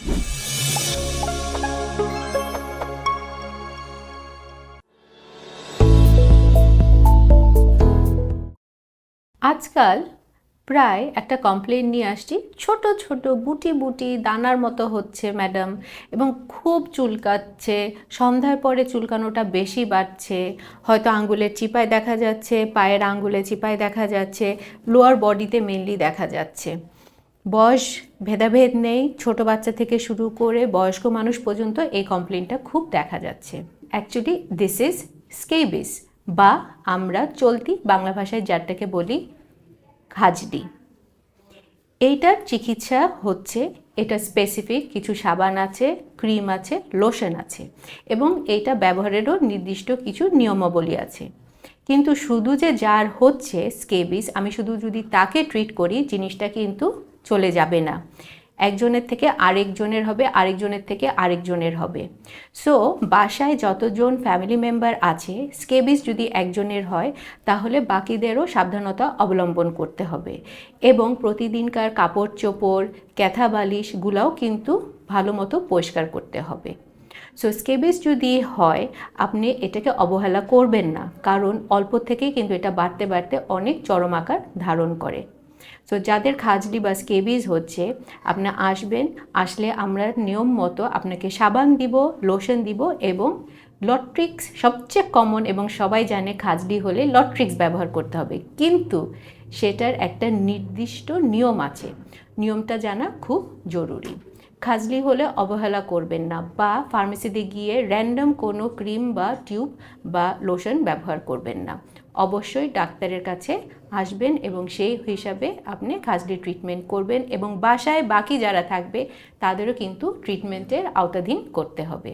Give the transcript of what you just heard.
আজকাল প্রায় একটা কমপ্লেন নিয়ে আসছি। ছোট ছোট, বুটি বুটি দানার মতো হচ্ছে ম্যাডাম এবং খুব চুলকাচ্ছে। সন্ধ্যার পরে চুলকানোটা বেশি বাড়ছে। হয়তো আঙ্গুলের চিপায় দেখা যাচ্ছে, পায়ের আঙ্গুলে চিপায় দেখা যাচ্ছে লোয়ার বডিতে মেনলি দেখা যাচ্ছে। বয়স ভেদাভেদ নেই। ছোট বাচ্চা থেকে শুরু করে বয়স্ক মানুষ পর্যন্ত এই কমপ্লেনটা খুব দেখা যাচ্ছে। অ্যাকচুয়ালি দিস ইজ স্কেবিস বা আমরা চলতি বাংলা ভাষায় যারটাকে বলি খাজডি এইটার চিকিৎসা হচ্ছে, এটা স্পেসিফিক কিছু সাবান আছে ক্রিম আছে লোশন আছে এবং এইটা ব্যবহারেরও নির্দিষ্ট কিছু নিয়মাবলী আছে। কিন্তু শুধু যে যার হচ্ছে স্কেবিস আমি শুধু যদি তাকে ট্রিট করি, জিনিসটা কিন্তু চলে যাবে না। একজনের থেকে আরেকজনের হবে, আরেকজনের থেকে আরেকজনের হবে। সো বাসায় যতজন ফ্যামিলি মেম্বার আছে স্কেবিস যদি একজনের হয়, তাহলে বাকিদেরও সাবধানতা অবলম্বন করতে হবে। এবং প্রতিদিনকার কাপড় চোপড় ক্যাথা বালিশগুলোও কিন্তু ভালো মতো পরিষ্কার করতে হবে। সো স্কেবিস যদি হয়, আপনি এটাকে অবহেলা করবেন না। কারণ অল্প থেকেই কিন্তু এটা বাড়তে বাড়তে অনেক চরম আকার ধারণ করে। সো যাদের খাজলি বা স্কেবিজ হচ্ছে আপনি আসবেন, আসলে আমরা নিয়ম মতো আপনাকে সাবান দিব লোশন দিব এবং লট্রিক্স সবচেয়ে কমন এবং সবাই জানে খাজলি হলে লট্রিক্স ব্যবহার করতে হবে। কিন্তু সেটার একটা নির্দিষ্ট নিয়ম আছে। নিয়মটা জানা খুব জরুরি। খাজলি হলে অবহেলা করবেন না বা ফার্মেসিতে গিয়ে র্যান্ডম কোনো ক্রিম বা টিউব বা লোশন ব্যবহার করবেন না। অবশ্যই ডাক্তারের কাছে আসবেন এবং সেই হিসাবে আপনি খাজলি ট্রিটমেন্ট করবেন এবং বাসায় বাকি যারা থাকবে তাদেরও কিন্তু ট্রিটমেন্টের আওতাধীন করতে হবে।